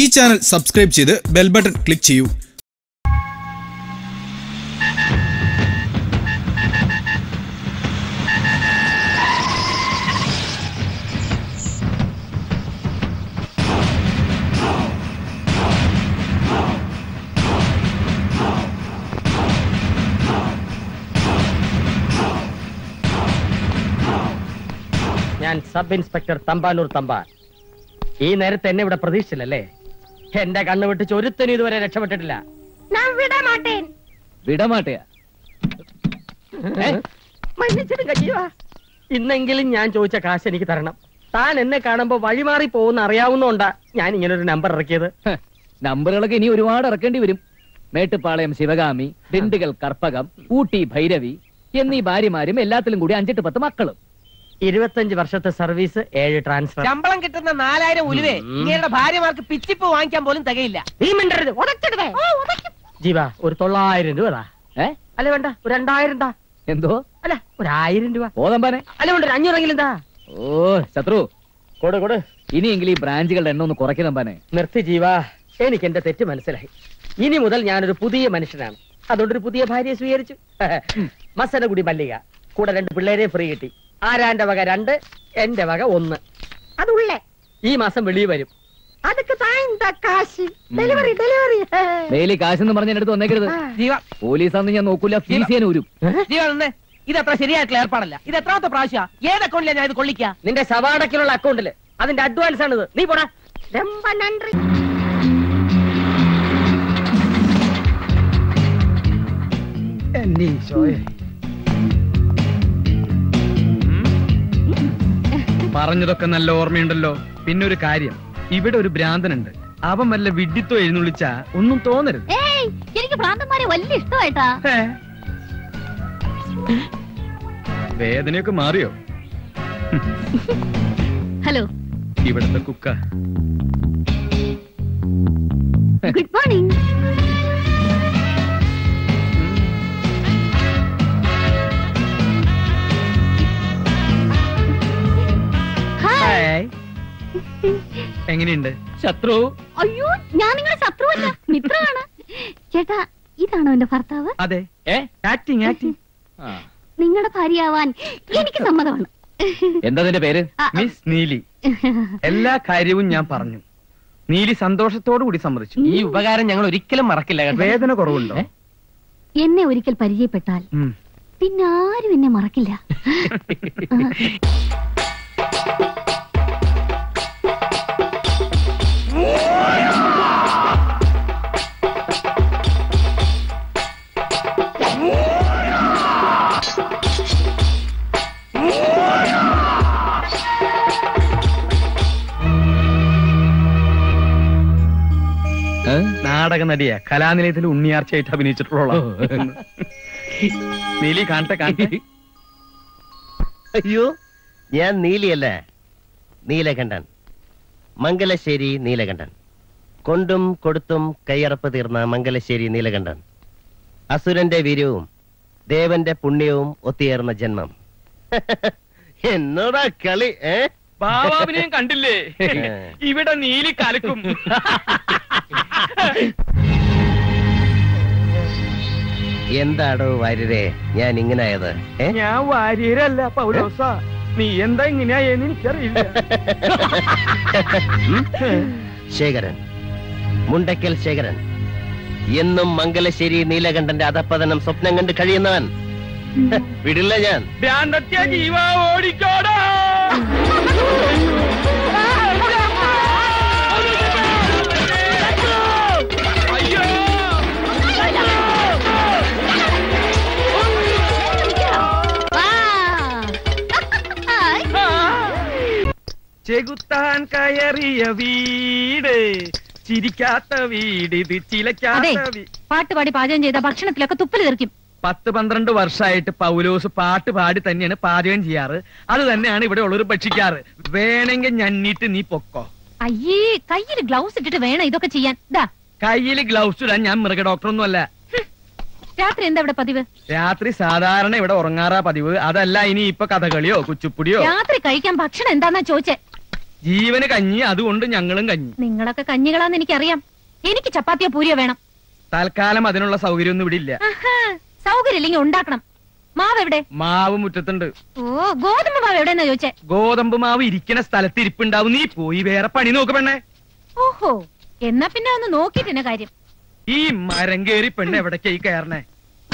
ഈ channel subscribe ചെയ്ത് bell button click ചെയ്യൂ. ഞാൻ സബ് ഇൻസ്പെക്ടർ തമ്പാനൂർ തമ്പാൻ. ഈ നേരത്തെ എന്നെ ഇവിടെ പ്രതീക്ഷിച്ചില്ലല്ലേ? എന്റെ കണ്ണു വിട്ട് ചൊരുത്തനു ഇതുവരെ രക്ഷപ്പെട്ടിട്ടില്ല. വിടമാട്ടയാ കയ്യുവാ. ഇന്നെങ്കിലും ഞാൻ ചോദിച്ച കാശ് എനിക്ക് തരണം. താൻ എന്നെ കാണുമ്പോ വഴിമാറി പോകുന്ന അറിയാവുന്നോണ്ടാ ഞാൻ ഇങ്ങനെ ഒരു നമ്പർ ഇറക്കിയത് നമ്പറുകളൊക്കെ ഇനി ഒരുപാട് ഇറക്കേണ്ടി വരും. മേട്ടുപാളയം ശിവഗാമി ദിണ്ടുകൾ കർപ്പകം ഊട്ടി ഭൈരവി എന്നീ ഭാര്യമാരും എല്ലാത്തിലും കൂടി അഞ്ചെട്ട് പത്ത് മക്കളും. ഇരുപത്തഞ്ച് വർഷത്തെ സർവീസ് ഏഴ് ട്രാൻസ്ഫർ ശമ്പളം കിട്ടുന്ന നാലായിരം ഉലുവേ. ഇങ്ങയുടെ ഭാര്യമാർക്ക് പിച്ചിപ്പ് വാങ്ങിക്കാൻ പോലും തികയില്ല. നീ മിണ്ടരുത്. ഉടച്ചിടുവേ. ജീവ ഒരു തൊള്ളായിരം രൂപ അല്ല വേണ്ട. ഒരു രണ്ടായിരം താ. എന്തോ? അല്ല ഒരു ആയിരം രൂപ. ഓതമ്പാനെ അല്ല വേണ്ട ഒരു അഞ്ഞൂറെങ്കിലും താ. ഓ ശത്രു. കൊടു കൊടു. ഇനിയെങ്കിലും ഈ ബ്രാഞ്ചുകളുടെ എണ്ണം ഒന്ന് കുറയ്ക്കുന്നമ്പാനെ നിർത്തി ജീവ. എനിക്ക് എന്റെ തെറ്റ് മനസ്സിലായി. ഇനി മുതൽ ഞാനൊരു പുതിയ മനുഷ്യനാണ്. അതുകൊണ്ടൊരു പുതിയ ഭാര്യയെ സ്വീകരിച്ചു. മസനഗുടി മല്ലിക. കൂടെ രണ്ട് പിള്ളേരെ ഫ്രീ കിട്ടി. ആരാന്റെ വക രണ്ട് എന്റെ വക ഒന്ന്. അതുള്ളേ ഈ മാസം വെളിയിൽ വരും. അതൊക്കെ കാശ്. ഡെലിവറി ഡെലിവറി ഡെയിലി കാശെന്ന് പറഞ്ഞ അടുത്ത് വന്നേക്കരുത്. ജീവ. പോലീസാന്ന് ഞാൻ നോക്കൂല ഊരും. ജീവ നിന്ന് ഇത് അത്ര ശരിയായിട്ടുള്ള ഏർപ്പാടല്ല. ഇത് എത്രാമത്തെ പ്രാവശ്യ? ഏത് അക്കൗണ്ടിലാണ് ഞാൻ ഇത് കൊള്ളിക്ക? നിന്റെ സവാടക്കിലുള്ള അക്കൗണ്ടിൽ. അതിന്റെ അഡ്വാൻസ് ആണിത്. നീ പോടാ. രമ്പ നன்றി പറഞ്ഞതൊക്കെ നല്ല ഓർമ്മയുണ്ടല്ലോ. പിന്നെ ഒരു കാര്യം. ഇവിടെ ഒരു ഭ്രാന്തനുണ്ട്. അവൻ വല്ല വിഡ്ഢിത്തോ എഴുന്നള്ളിച്ച ഒന്നും തോന്നരുത്. എനിക്ക് ഭ്രാന്തന്മാരെ വലിയ ഇഷ്ടമായിട്ടാ. വേദനയൊക്കെ മാറിയോ? ഹലോ. ഇവിടുത്തെ കുക്ക. Good morning. എങ്ങനെയുണ്ട്? ശത്രു. അയ്യോ ഞാൻ നിങ്ങളുടെ ശത്രുവല്ല. മിത്രമാണ്. ചേട്ടാ ഇതാണോ എന്റെ ഭർത്താവ്? അതെ. ആക്ടിങ് ആക്ടിങ് ആ. നിങ്ങളുടെ ഭാര്യയാവാൻ എനിക്ക് സമ്മതമാണ്. എന്താ നിന്റെ പേര്? മിസ് നീലി എല്ലാ കാര്യവും ഞാൻ പറഞ്ഞു. നീലി സന്തോഷത്തോടു കൂടി സമ്മതിച്ചു. ഈ ഉപകാരം ഞങ്ങൾ ഒരിക്കലും മറക്കില്ല വേദന കുറവുണ്ടോ? എന്നെ ഒരിക്കൽ പരിചയപ്പെട്ടാൽ പിന്നെ ആരും എന്നെ മറക്കില്ല. നാടക നടിയ കലാനിലയത്തിൽ ഉണ്ണിയാർച്ചയായിട്ട് അഭിനയിച്ചിട്ടുള്ള നീലി കാണട്ടെ കാണട്ടെ. അയ്യോ ഞാൻ നീലിയല്ല. നീലകണ്ഠൻ. മംഗലശ്ശേരി നീലകണ്ഠൻ. കൊണ്ടും കൊടുത്തും കയ്യറപ്പ് തീർന്ന മംഗലശ്ശേരി നീലകണ്ഠൻ. അസുരന്റെ വീര്യവും ദേവന്റെ പുണ്യവും ഒത്തുചേർന്ന ജന്മം. എന്നോടാ കളി ഏ? ബാബാവിനെയും കണ്ടില്ലേ? ഇവിടെ നീലി കലക്കും. എന്താടോ വാര്യരെ? ഞാൻ ഇങ്ങനായത് ഞാൻ വാര്യരല്ല പൗലോസ. നീ എന്താ ഇങ്ങനെയായെന്ന് എനിക്കറിയില്ല. ശേഖരൻ മുണ്ടക്കൽ ശേഖരൻ. എന്നും മംഗലശ്ശേരി നീലകണ്ഠന്റെ അധപ്പതനം സ്വപ്നം കണ്ട് കഴിയുന്നവൻ. വിടില്ല ഞാൻ. ജീവ ഓടിക്കോടാ. ചെകുത്താൻ കയറിയ വീട് ചിരിക്കാത്ത വീട് ഇത് അതെ ചിലക്കാത്ത വീ- പാട്ട് പാടി പാചകം ചെയ്ത ഭക്ഷണത്തിലൊക്കെ തുപ്പൽ തെറിക്കും. പത്ത് പന്ത്രണ്ട് വർഷമായിട്ട് പൗലോസ് പാട്ട് പാടി തന്നെയാണ് പാചകം ചെയ്യാറ്. അത് തന്നെയാണ് ഇവിടെ ഉള്ളവർ ഭക്ഷിക്കാറ്. വേണമെങ്കിൽ ഞണ്ണിട്ട് നീ പൊക്കോ. അയ്യേ കയ്യിൽ ഗ്ലൗസ് ഇട്ടിട്ട് വേണം ഇതൊക്കെ ചെയ്യാൻ. കയ്യിൽ കയ്യിൽ ഗ്ലൗസ് ഇടാൻ ഞാൻ മൃഗ ഡോക്ടറൊന്നും അല്ല രാത്രി എന്താ ഇവിടെ പതിവ്? രാത്രി സാധാരണ ഇവിടെ ഉറങ്ങാറാ പതിവ്. അതല്ല ഇനി ഇപ്പൊ കഥകളിയോ കുച്ചിപ്പുടിയോ? രാത്രി കഴിക്കാൻ ഭക്ഷണം എന്താന്നാ ചോദിച്ചേ? ജീവന് കഞ്ഞി അതുകൊണ്ട് ഞങ്ങളും കഞ്ഞി. നിങ്ങളൊക്കെ കഞ്ഞികളാന്ന് എനിക്കറിയാം. എനിക്ക് ചപ്പാത്തിയോ പൂരിയോ വേണം. തൽക്കാലം അതിനുള്ള സൗകര്യമൊന്നും ഇവിടെ ഇല്ല. സൗകര്യം ഇല്ലെങ്കിൽ ഉണ്ടാക്കണം. മാവ് എവിടെ? മാവ് മുറ്റത്തുണ്ട്. ഓ ഗോതമ്പ് മാവ് എവിടെന്നാ ചോദിച്ചേ? ഗോതമ്പ് മാവ് ഇരിക്കുന്ന സ്ഥലത്ത് ഇരിപ്പുണ്ടാവും. നീ പോയി വേറെ പണി നോക്ക് പെണ്ണേ. ഓഹോ എന്നാ പിന്നെ ഒന്ന് നോക്കിട്ടെന്നെ കാര്യം? ഈ മരം കേറി പെണ്ണ് ഈ കയറണേ?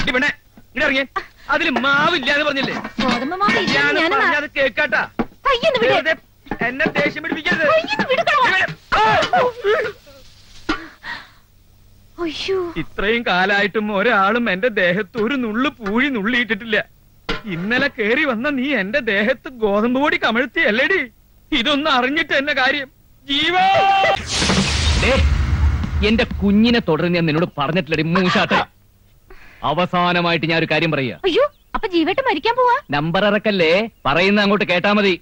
ഇടി പെണ്ണേ ഇറങ്ങിയേ അതിൽ മാവില്ല എന്ന് പറഞ്ഞില്ലേ? ഗോതമ്പ് മാവ് ഇല്ലെന്ന് ഞാൻ പറഞ്ഞത് കേക്കാട്ടാ. കയ്യെന്ന് വിട്. വെറുതെ എന്നെ ദേഷ്യം പിടിപ്പിക്കരുത്. കയ്യെന്ന് ഇത്രയും കാലായിട്ടും ഒരാളും എന്റെ ദേഹത്ത് ഒരു നുള്ളു പൂഴി നുള്ളിയിട്ടിട്ടില്ല. ഇന്നലെ കേറി വന്ന നീ എന്റെ ദേഹത്ത് ഗോതമ്പ് പൊടി കമഴ്ത്തി അല്ലേടി ഇതൊന്നും അറിഞ്ഞിട്ട് എന്നെ കാര്യം. ജീവോ! ദേ, എന്റെ കുഞ്ഞിനെ തുടർന്ന് ഞാൻ നിന്നോട് പറഞ്ഞിട്ടില്ലടി മൂശാട്ട അവസാനമായിട്ട് ഞാൻ ഒരു കാര്യം പറയാ അയ്യോ അപ്പൊ ജീവേട്ട് മരിക്കാൻ പോവാ? നമ്പർ ഇറക്കല്ലേ പറയുന്ന അങ്ങോട്ട് കേട്ടാ മതി.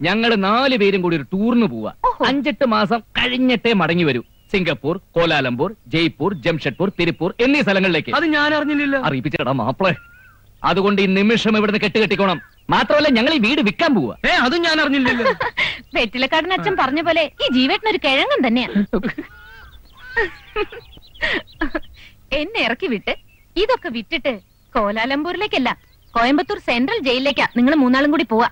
ഞങ്ങൾ നാല് പേരും കൂടി ഒരു ടൂറിന് പോവാ. അഞ്ചെട്ട് മാസം കഴിഞ്ഞിട്ടേ മടങ്ങി വരൂ. Singapore Kuala Lumpur Jaipur Jamshedpur Tiruppur എന്നീ സ്ഥലങ്ങളിലേക്ക്. അത് ഞാൻ അറിഞ്ഞില്ലല്ലോ. അറിയിപ്പിച്ചടാ മാപ്പിളെ. അതുകൊണ്ട് ഈ നിമിഷം ഇവിടുന്ന് കെട്ടുകെട്ടിക്കോണം. മാത്രമല്ല ഞങ്ങൾ ഈ വീട് വിൽക്കാൻ പോവുക ഏ അതും ഞാൻ അറിഞ്ഞില്ലല്ലോ. വെറ്റിലക്കാടൻ അച്ഛൻ പറഞ്ഞ പോലെ ഈ ജീവേട്ടനൊരു കിഴങ്ങൻ തന്നെയാ. എന്നെ ഇറക്കി വിട്ട് ഇതൊക്കെ വിറ്റിട്ട് കോലാലംപൂരിലേക്കല്ല കോയമ്പത്തൂർ സെൻട്രൽ ജയിലിലേക്കാ നിങ്ങൾ മൂന്നാളും കൂടി പോവാ.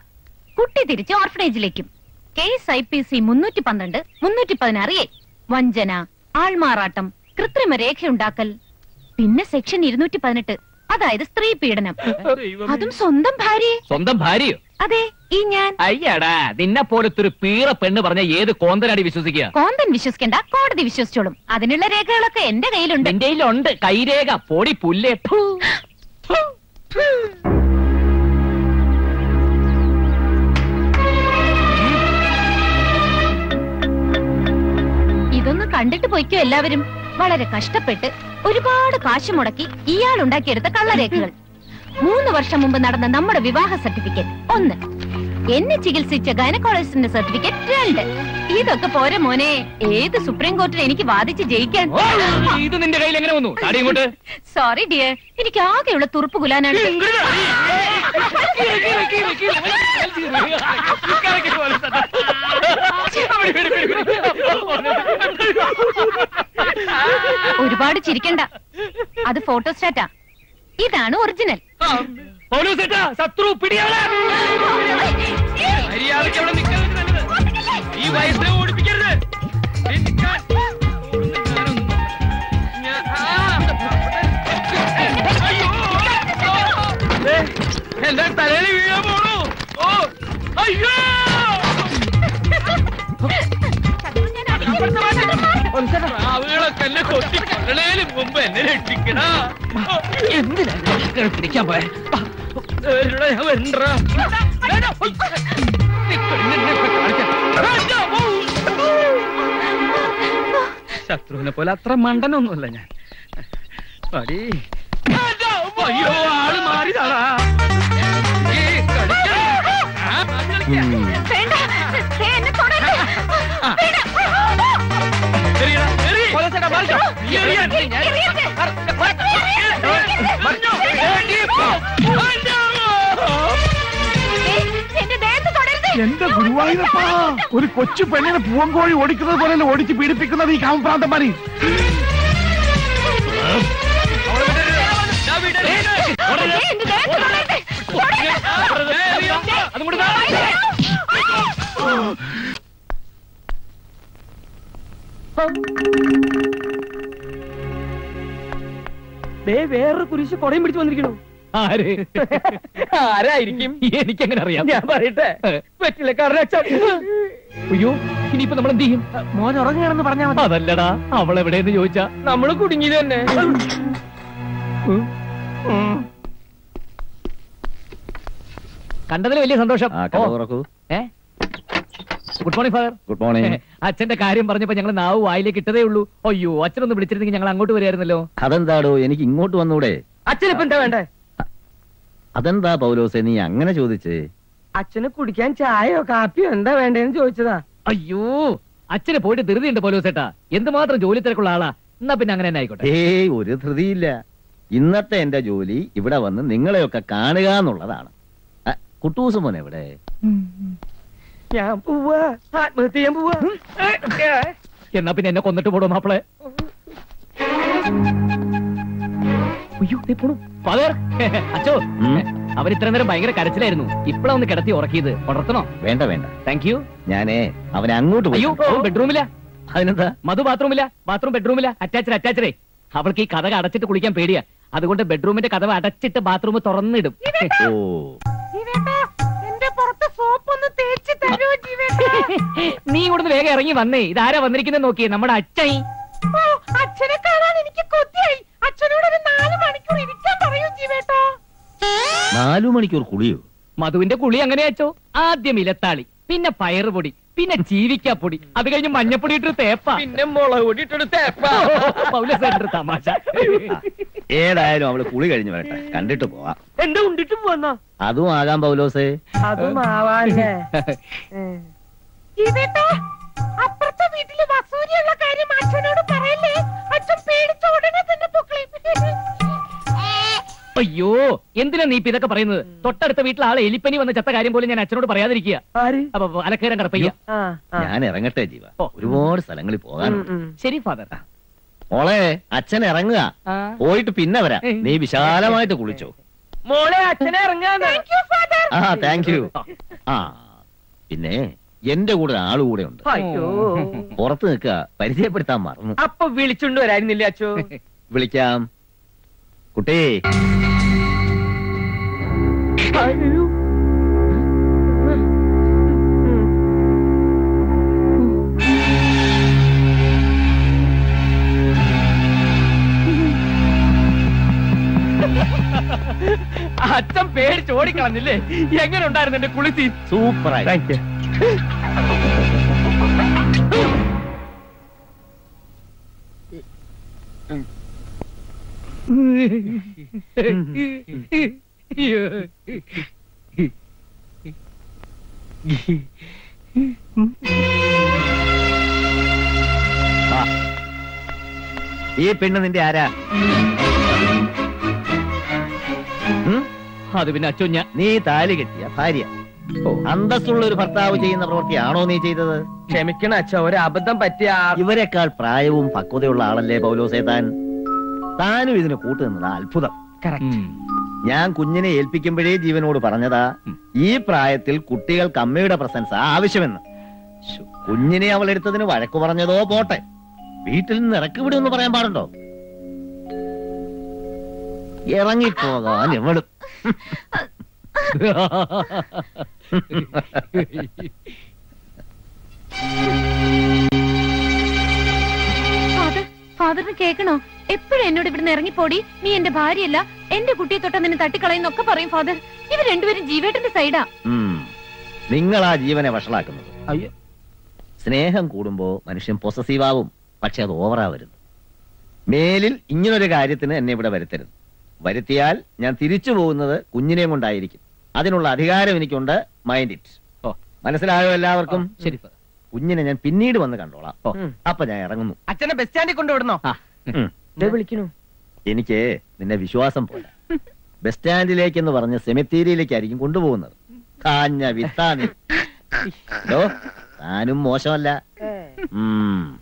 കുട്ടി തിരിച്ച് ഓർഫനേജിലേക്കും. കേസ് ഐ പി സി മുന്നൂറ്റി പന്ത്രണ്ട് മുന്നൂറ്റി പതിനാറ് എ. വഞ്ചന ആൾമാറാട്ടം കൃത്രിമ രേഖയുണ്ടാക്കൽ പിന്നെ സെക്ഷൻ ഇരുന്നൂറ്റി പതിനെട്ട് അതായത് സ്ത്രീ പീഡനം. അതും സ്വന്തം ഭാര്യ സ്വന്തം ഭാര്യയോ? അതെ ഈ ഞാൻ. അയ്യടാ നിന്നെ പോലത്തെ ഒരു പീറ പെണ്ണ് പറഞ്ഞ ഏത് കോന്തനാടി വിശ്വസിക്കുക? കോന്തൻ വിശ്വസിക്കണ്ട കോടതി വിശ്വസിച്ചോളും. അതിനുള്ള രേഖകളൊക്കെ എന്റെ കയ്യിലുണ്ട്. എന്റെ കയ്യിലുണ്ട്. കൈരേഖ പൊടി പുല്ലേ. കണ്ടിട്ട് പൊയ്ക്കോ എല്ലാവരും വളരെ കഷ്ടപ്പെട്ട് ഒരുപാട് കാശ് മുടക്കി ഇയാൾ ഉണ്ടാക്കിയെടുത്ത കള്ളരേഖകൾ മൂന്ന് വർഷം മുമ്പ് നടന്ന നമ്മുടെ വിവാഹ സർട്ടിഫിക്കറ്റ് ഒന്ന് എന്നെ ചികിത്സിച്ച ഗൈനക്കോളജിസ്റ്റിന്റെ സർട്ടിഫിക്കറ്റ് രണ്ട് ഇതൊക്കെ പോരെ മോനെ ഏത് സുപ്രീം കോർട്ടിൽ എനിക്ക് വാദിച്ച് ജയിക്കാൻ ഇത് നിന്റെ കയ്യിൽ എങ്ങനെ വന്നു ഇങ്ങോട്ട് സോറി ഡിയർ എനിക്ക് ആകെയുള്ള തുറുപ്പ് കുലാനാണ് ഒരുപാട് ചിരിക്കണ്ട. അത് ഫോട്ടോസ്റ്റാറ്റാ. ഇതാണ് ഒറിജിനൽ. ശത്രു ഈ ഓടിപ്പിക്കരുത്. തലയിൽ വീഴാൻ പോണു. ഓ. അയ്യോ. പ്രാവുകളൊക്കെ എന്നെ കൊത്തി കൊല്ലണേന് മുമ്പ് എന്നെ രക്ഷിക്കണ എന്തിനാ പിടിക്കാൻ പോയ? ശത്രുവിനെ പോലെ അത്ര മണ്ടനൊന്നുമല്ല ഞാൻ. പടി അയ്യോ ആൾ മാറിയതാടാ. ഏയ്, എന്റെ ഗുരുവായൂരപ്പാ ഒരു കൊച്ചു പെണ്ണിനെ പൂവങ്കോഴി ഓടിക്കുന്നത് പോലെ ഓടിച്ച് പീഡിപ്പിക്കുന്നത് ഈ കാമപ്രാന്തന്മാരി? അവളെ ദേ വേറൊരു കുരിശ് കൊടയും പിടിച്ചു വന്നിരിക്കണു ആര്? ആരായിരിക്കും? എനിക്കെങ്ങനെ അറിയാം? ഞാൻ പറയട്ടെ? പറ്റില്ല അച്ഛൻ അയ്യോ ഇനിയിപ്പോ നമ്മൾ എന്ത് ചെയ്യും? മോൻ ഉറങ്ങുകയാണെന്ന് പറഞ്ഞാൽ മതി. അതല്ലടാ അവൾ എവിടെയെന്ന് ചോദിച്ചാ. നമ്മൾ കുടുങ്ങിയത് തന്നെ. കണ്ടതിൽ വലിയ സന്തോഷം. ഏ? Good morning father good morning അച്ഛന്റെ കാര്യം പറഞ്ഞപ്പോ ഞങ്ങൾ നാവ് വായിലേക്ക് ഇട്ടതേ ഉള്ളൂ. അയ്യോ അച്ഛനൊന്ന് വിളിച്ചിരുന്നെങ്കിൽ ഞങ്ങൾ അങ്ങോട്ട് വരായിരുന്നല്ലോ. അതെന്താടോ എനിക്ക് ഇങ്ങോട്ട് വന്നൂടെ? അച്ഛനിപ്പോ എന്താ വേണ്ടേ? അതെന്താ പൗലോസെ നീ അങ്ങനെ ചോദിച്ചേ? അച്ഛന് കുടിക്കാൻ ചായയോ കാപ്പിയോ എന്താ വേണ്ടേന്ന് ചോദിച്ചതാ. അയ്യോ അച്ഛനെ പോയിട്ട് ധൃതിയുണ്ട് പോലോസേട്ടാ. എന്തുമാത്രം ജോലി തിരക്കുള്ള ആളാ. എന്നാ പിന്നെ അങ്ങനെ തന്നെ ആയിക്കോട്ടെ. ഏയ് ഒരു ധൃതിയില്ല. ഇന്നത്തെ എന്റെ ജോലി ഇവിടെ വന്ന് നിങ്ങളെയൊക്കെ കാണുക എന്നുള്ളതാണ്. കുട്ടൂസ് മോനെ എവിടെ? ഞാൻ പോവാ ആത്മഹത്യ ചെയ്യാൻ പോവാ എന്നാ പിന്നെ എന്നെ കൊന്നിട്ട് പോടോ മാപ്പിളെ. അയ്യോ ദേ പോണു. ഫാദർ ഇത്ര നേരം ഭയങ്കര കരച്ചിലായിരുന്നു. ഇപ്പഴാ ഒന്ന് കിടത്തി ഉറക്കിയത്. ഉണർത്തണോ? വേണ്ട വേണ്ട. താങ്ക് യു ഞാനേ അവനെ അങ്ങോട്ട് പോയി അയ്യോ ബെഡ്റൂമില്ല അതിനെന്താ? മധു ബാത്റൂമില്ല ബാത്റൂം ബെഡ്റൂമില്ല അറ്റാച്ചർ അറ്റാച്ചറേ അവൾക്ക് ഈ കഥ അടച്ചിട്ട് കുളിക്കാൻ പേടിയാ. അതുകൊണ്ട് ബെഡ്റൂമിന്റെ കഥ അടച്ചിട്ട് ബാത്റൂം തുറന്നിടും. ഓ. നീ ഇവിടുന്ന് വേഗം ഇറങ്ങി വന്നേ. ഇതാരാ വന്നിരിക്കുന്നത് നോക്കിയേ. നമ്മുടെ അച്ഛൻ. അച്ഛനെ കാണാൻ എനിക്ക് കൊതിയായി. അച്ഛനോട് ഒരു നാല് മണിക്കൂർ ഇരിക്കാൻ പറയൂ ജീവേട്ടാ. നാലു മണിക്കൂർ കുളിയോ? മധുവിന്റെ കുളി അങ്ങനെ അച്ചോ. ആദ്യം ഇലത്താളി പിന്നെ പയറുപൊടി പിന്നെ ചീവിക്കാപ്പൊടി അത് കഴിഞ്ഞ് മഞ്ഞപ്പൊടി ഇട്ടൊരു തേപ്പ. പിന്നെ മുളക് പൊടി ഇട്ടൊരു തേപ്പാ. തമാശ. ഏതായാലും അവൾ കുളി കഴിഞ്ഞു വരട്ടെ. കണ്ടിട്ട് പോവാം. എന്താ ഉണ്ടിട്ട് പോവാ അതും ആകാം പൗലോസേ. അതും ആവാല്ലേ അപ്പുറത്തെ വീട്ടിൽ വസൂരിയുള്ള കാര്യം അച്ഛനോട് പറയല്ലേ? അച്ഛൻ പേടിച്ച ഉടനെ തന്നെ അയ്യോ എന്തിനാ നീ ഇപ്പൊ ഇതൊക്കെ പറയുന്നത്? തൊട്ടടുത്ത വീട്ടിൽ ആളെ എലിപ്പനി വന്ന ചത്ത കാര്യം പോലും ഞാൻ അച്ഛനോട് പറയാതിരിക്കുക. ആര്? അപ്പൊ അലക്കേരം കടപ്പയ്യ. ഞാൻ ഇറങ്ങട്ടെ ജീവ. ഒരുപാട് സ്ഥലങ്ങളിൽ പോകാനുണ്ട്. ശരി ഫാദർ. മോളെ അച്ഛൻ ഇറങ്ങുക. പോയിട്ട് പിന്നെ വരാ. നീ വിശാലമായിട്ട് കുളിച്ചോ. മോളെ അച്ഛനെ ഇറങ്ങുക ആ താങ്ക് യു ആ. പിന്നെ എന്റെ കൂടെ ആൾ കൂടെ ഉണ്ട്. അയ്യോ. പുറത്ത് നിൽക്കുക പരിചയപ്പെടുത്താൻ മറന്നു. അപ്പൊ വിളിച്ചുകൊണ്ട് വരായിരുന്നില്ല അച്ഛോ വിളിക്കാം. കുട്ടി. അയ്യോ അച്ഛൻ പേടിച്ച് ഓടിക്കളഞ്ഞില്ലേ? എങ്ങനെ ഉണ്ടായിരുന്നു എന്റെ കുളിസി സൂപ്പറായി. താങ്ക് യു ഈ പെണ്ണ് നിന്റെ ആരാ? അത് പിന്നെ അച്ഛൻ ഞാൻ നീ താലി കെട്ടിയ ഭാര്യ. അന്തസ്സുള്ള ഒരു ഭർത്താവ് ചെയ്യുന്ന പ്രവൃത്തിയാണോ നീ ചെയ്തത്? ക്ഷമിക്കണ അച്ഛ ഒരു അബദ്ധം പറ്റിയ ഇവരെക്കാൾ പ്രായവും പക്വതയുള്ള ആളല്ലേ പൗലോസേ താൻ താനും ഇതിന് കൂട്ടുനിന്നത് അത്ഭുതം. ഞാൻ കുഞ്ഞിനെ ഏൽപ്പിക്കുമ്പോഴേ ജീവനോട് പറഞ്ഞതാ ഈ പ്രായത്തിൽ കുട്ടികൾക്ക് അമ്മയുടെ പ്രസൻസ് ആവശ്യമെന്ന്. കുഞ്ഞിനെ അവൾ എടുത്തതിന് വഴക്കു പറഞ്ഞതോ പോട്ടെ. വീട്ടിൽ നിന്ന് ഇറക്കി വിടുമെന്ന് പറയാൻ പാടുണ്ടോ? ഇറങ്ങിപ്പോകാൻ എവളും ഫാദർ ഫാദറിന് കേൾക്കണോ? എപ്പോഴും എന്നോട് ഇവിടുന്ന് ഇറങ്ങിപ്പോടി? നീ എന്റെ ഭാര്യയല്ല എന്റെ കുട്ടിയെ തൊട്ട നിന്നെ തട്ടിക്കളയുന്നൊക്കെ പറയും ഫാദർ. ഇവർ രണ്ടുപേരും ജീവേട്ടന്റെ സൈഡാ. നിങ്ങൾ ആ ജീവനെ വഷളാക്കുന്നത്. അയ്യോ. സ്നേഹം കൂടുമ്പോ മനുഷ്യൻ പൊസസീവ് ആവും പക്ഷെ അത് ഓവറാവരുത് മേലിൽ ഇങ്ങനൊരു കാര്യത്തിന് എന്നെ ഇവിടെ വരുത്തരുത്. വരുത്തിയാൽ ഞാൻ തിരിച്ചു പോകുന്നത് കുഞ്ഞിനെയും കൊണ്ടായിരിക്കും. അതിനുള്ള അധികാരം എനിക്കുണ്ട് മൈൻഡ് ഇറ്റ് ഓ. മനസ്സിലായോ എല്ലാവർക്കും? ശരി കുഞ്ഞിനെ ഞാൻ പിന്നീട് വന്ന് കണ്ടോളാം. ഓ. അപ്പൊ ഞാൻ ഇറങ്ങുന്നു. അച്ഛനെ ബസ് സ്റ്റാൻഡിൽ കൊണ്ടുവിടണോ വിളിക്കുന്നു ദേ വിളിക്കണു. എനിക്ക് നിന്നെ വിശ്വാസം പോലെ. ബസ് സ്റ്റാൻഡിലേക്ക് എന്ന് പറഞ്ഞ് സെമിത്തേരിയിലേക്കായിരിക്കും കൊണ്ടുപോകുന്നത്. കാഞ്ഞ വിത്താനി ഹലോ താനും മോശമല്ല. ഉം.